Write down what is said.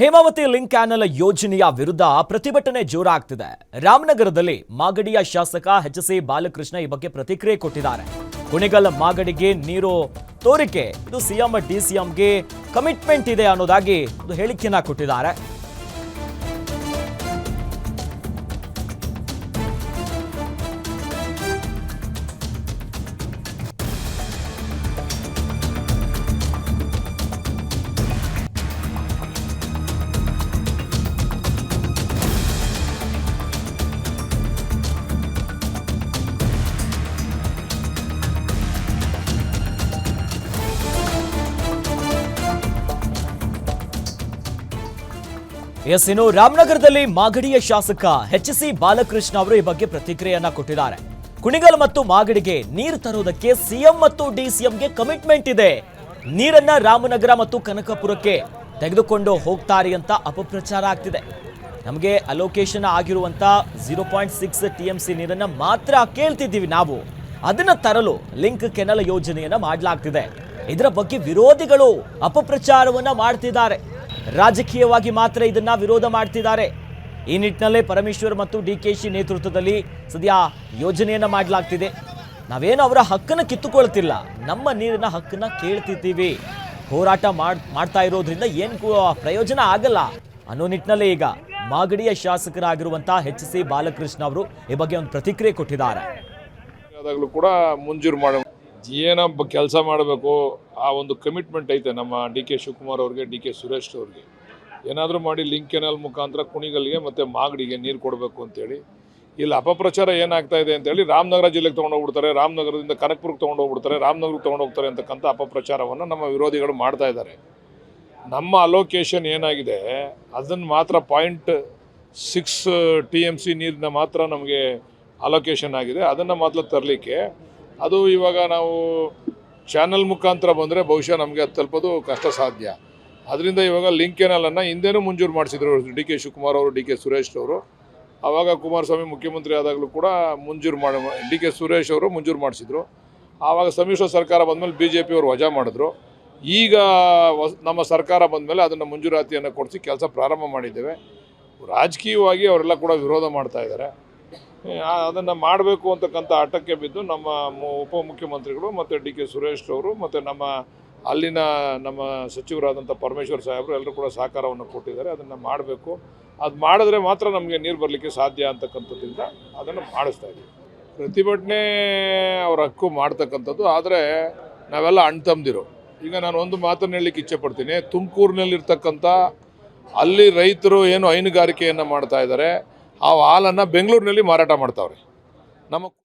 Hemavathi link canal ಯೋಜನೆಯ ವಿರುದ್ಧ ಪ್ರತಿಭಟನೆ ಜೋರಾಗ್ತಿದೆ. ರಾಮನಗರದಲ್ಲಿ ಮಾಗಡಿಯ ಶಾಸಕ ಎಚ್ ಸಿ ಬಾಲಕೃಷ್ಣ ಈ ಬಗ್ಗೆ ಪ್ರತಿಕ್ರಿಯೆ ಕೊಟ್ಟಿದ್ದಾರೆ. ಕುಣಿಗಲ್ ಮಾಗಡಿಗೆ ನೀರು ತೋರಿಕೆ. ಇದು ಸಿಎಂ ಡಿಸಿಎಂಗೆ ಕಮಿಟ್ಮೆಂಟ್ ಇದೆ ಅನ್ನೋದಾಗಿ ಒಂದು ಹೇಳಿಕೆಯನ್ನ ಕೊಟ್ಟಿದ್ದಾರೆ. ಎಸ್ ಇನ್ನು ರಾಮನಗರದಲ್ಲಿ ಮಾಗಡಿಯ ಶಾಸಕ ಎಚ್ ಸಿ ಬಾಲಕೃಷ್ಣ ಅವರು ಈ ಬಗ್ಗೆ ಪ್ರತಿಕ್ರಿಯೆಯನ್ನ ಕೊಟ್ಟಿದ್ದಾರೆ. ಕುಣಿಗಲ್ ಮತ್ತು ಮಾಗಡಿಗೆ ನೀರು ತರುವುದಕ್ಕೆ ಸಿಎಂ ಮತ್ತು ಡಿಸಿಎಂಗೆ ಕಮಿಟ್ಮೆಂಟ್ ಇದೆ. ನೀರನ್ನ ರಾಮನಗರ ಮತ್ತು ಕನಕಪುರಕ್ಕೆ ತೆಗೆದುಕೊಂಡು ಹೋಗ್ತಾರೆ ಅಂತ ಅಪಪ್ರಚಾರ ಆಗ್ತಿದೆ. ನಮಗೆ ಅಲೋಕೇಶನ್ ಆಗಿರುವಂತ zero point six T M C ನೀರನ್ನ ಮಾತ್ರ ಕೇಳ್ತಿದ್ದೀವಿ ನಾವು. ಅದನ್ನ ತರಲು ಲಿಂಕ್ ಕೆನಲ್ ಯೋಜನೆಯನ್ನ ಮಾಡಲಾಗ್ತಿದೆ. ಇದರ ಬಗ್ಗೆ ವಿರೋಧಿಗಳು ಅಪಪ್ರಚಾರವನ್ನ ಮಾಡ್ತಿದ್ದಾರೆ. ರಾಜಕೀಯವಾಗಿ ಮಾತ್ರ ಇದನ್ನ ವಿರೋಧ ಮಾಡ್ತಿದ್ದಾರೆ. ಈ ನಿಟ್ಟಿನಲ್ಲೇ ಪರಮೇಶ್ವರ್ ಮತ್ತು ಡಿ ಕೆ ಶಿ ನೇತೃತ್ವದಲ್ಲಿ ಸದ್ಯ ಯೋಜನೆಯನ್ನು ಮಾಡಲಾಗ್ತಿದೆ. ನಾವೇನು ಅವರ ಹಕ್ಕನ್ನು ಕಿತ್ತುಕೊಳ್ತಿಲ್ಲ. ನಮ್ಮ ನೀರಿನ ಹಕ್ಕನ್ನ ಕೇಳ್ತಿದ್ದೀವಿ. ಹೋರಾಟ ಮಾಡ್, ಮಾಡ್ತಾ ಇರೋದ್ರಿಂದ ಏನು ಪ್ರಯೋಜನ ಆಗಲ್ಲ. ಅನ್ನೋ ನಿಟ್ಟಿನಲ್ಲೇ ಈಗ ಮಾಗಡಿಯ ಶಾಸಕರಾಗಿರುವಂತಹ ಎಚ್ ಸಿ ಬಾಲಕೃಷ್ಣ ಅವರು ಈ ಬಗ್ಗೆ ಒಂದು ಪ್ರತಿಕ್ರಿಯೆ ಕೊಟ್ಟಿದ್ದಾರೆ. ಕೂಡ ಮಂಜೂರು ಏನ ಕೆಲಸ ಮಾಡಬೇಕು. ಆ ಒಂದು ಕಮಿಟ್ಮೆಂಟ್ ಐತೆ ನಮ್ಮ ಡಿ ಕೆ ಶಿವಕುಮಾರ್ ಅವ್ರಿಗೆ, ಡಿ ಕೆ ಸುರೇಶ್ ಅವ್ರಿಗೆ. ಏನಾದರೂ ಮಾಡಿ ಲಿಂಕ್ ಕೆನಲ್ ಮುಖಾಂತರ ಕುಣಿಗಲ್ಗೆ ಮತ್ತು ಮಾಗಡಿಗೆ ನೀರು ಕೊಡಬೇಕು ಅಂತೇಳಿ. ಇಲ್ಲಿ ಅಪಪ್ರಚಾರ ಏನಾಗ್ತಾ ಇದೆ ಅಂತೇಳಿ ರಾಮನಗರ ಜಿಲ್ಲೆಗೆ ತೊಗೊಂಡೋಗ್ಬಿಡ್ತಾರೆ ರಾಮನಗರದಿಂದ ಕನಕಪುರಕ್ಕೆ ತೊಗೊಂಡೋಗ್ಬಿಡ್ತಾರೆ ರಾಮನಗರಕ್ಕೆ ತೊಗೊಂಡೋಗ್ತಾರೆ ಅಂತಕ್ಕಂಥ ಅಪಪ್ರಚಾರವನ್ನು ನಮ್ಮ ವಿರೋಧಿಗಳು ಮಾಡ್ತಾ ಇದ್ದಾರೆ. ನಮ್ಮ ಅಲೋಕೇಶನ್ ಏನಾಗಿದೆ, ಅದನ್ನು ಮಾತ್ರ point six T M C ನೀರನ್ನ ಮಾತ್ರ ನಮಗೆ ಅಲೋಕೇಶನ್ ಆಗಿದೆ. ಅದನ್ನು ಮಾತ್ರ ತರಲಿಕ್ಕೆ ಅದು ಇವಾಗ ನಾವು ಚಾನಲ್ ಮುಖಾಂತರ ಬಂದರೆ ಬಹುಶಃ ನಮಗೆ ಅದು ತಲುಪೋದು ಕಷ್ಟ ಸಾಧ್ಯ. ಅದರಿಂದ ಇವಾಗ ಲಿಂಕ್ ಕೆನಲನ್ನು ಹಿಂದೆನೂ ಮಂಜೂರು ಮಾಡಿಸಿದ್ರು ಡಿ ಕೆ ಶಿವಕುಮಾರ್ ಅವರು, ಡಿ ಕೆ ಸುರೇಶ್ ಅವರು. ಆವಾಗ ಕುಮಾರಸ್ವಾಮಿ ಮುಖ್ಯಮಂತ್ರಿ ಆದಾಗಲೂ ಕೂಡ ಮಂಜೂರು ಮಾಡಿ, ಡಿ ಕೆ ಸುರೇಶ್ ಅವರು ಮಂಜೂರು ಮಾಡಿಸಿದ್ರು. ಆವಾಗ ಸಮ್ಮಿಶ್ರ ಸರ್ಕಾರ ಬಂದಮೇಲೆ ಬಿ ಜೆ ಪಿಯವರು ವಜಾ ಮಾಡಿದ್ರು. ಈಗ ನಮ್ಮ ಸರ್ಕಾರ ಬಂದಮೇಲೆ ಅದನ್ನು ಮಂಜೂರಾತಿಯನ್ನು ಕೊಡಿಸಿ ಕೆಲಸ ಪ್ರಾರಂಭ ಮಾಡಿದ್ದೇವೆ. ರಾಜಕೀಯವಾಗಿ ಅವರೆಲ್ಲ ಕೂಡ ವಿರೋಧ ಮಾಡ್ತಾ ಇದ್ದಾರೆ. ಅದನ್ನು ಮಾಡಬೇಕು ಅಂತಕ್ಕಂಥ ಆಟಕ್ಕೆ ಬಿದ್ದು ನಮ್ಮ ಉಪಮುಖ್ಯಮಂತ್ರಿಗಳು ಮತ್ತು ಡಿ ಕೆ ಸುರೇಶ್ ಅವರು ಮತ್ತು ನಮ್ಮ ಅಲ್ಲಿನ ನಮ್ಮ ಸಚಿವರಾದಂಥ ಪರಮೇಶ್ವರ್ ಸಾಹೇಬರು ಎಲ್ಲರೂ ಕೂಡ ಸಹಕಾರವನ್ನು ಕೊಟ್ಟಿದ್ದಾರೆ. ಅದನ್ನು ಮಾಡಬೇಕು. ಅದು ಮಾಡಿದ್ರೆ ಮಾತ್ರ ನಮಗೆ ನೀರು ಬರಲಿಕ್ಕೆ ಸಾಧ್ಯ ಅಂತಕ್ಕಂಥದ್ದಿಂದ ಅದನ್ನು ಮಾಡಿಸ್ತಾ ಇದ್ದೀವಿ. ಪ್ರತಿಭಟನೆ ಅವ್ರ ಹಕ್ಕು ಮಾಡ್ತಕ್ಕಂಥದ್ದು. ಆದರೆ ನಾವೆಲ್ಲ ಅಣ್ತಂದಿರು ಈಗ ನಾನು ಒಂದು ಮಾತನ್ನು ಹೇಳಲಿಕ್ಕೆ ಇಚ್ಛೆ ಪಡ್ತೀನಿ. ತುಮಕೂರಿನಲ್ಲಿರ್ತಕ್ಕಂಥ ಅಲ್ಲಿ ರೈತರು ಏನು ಹೈನುಗಾರಿಕೆಯನ್ನು ಮಾಡ್ತಾ ಇದ್ದಾರೆ. ಆ ಹಾಲನ್ನು ಬೆಂಗಳೂರಿನಲ್ಲಿ ಮಾರಾಟ ಮಾಡ್ತಾವ್ರೆ. ನಮ್ಮ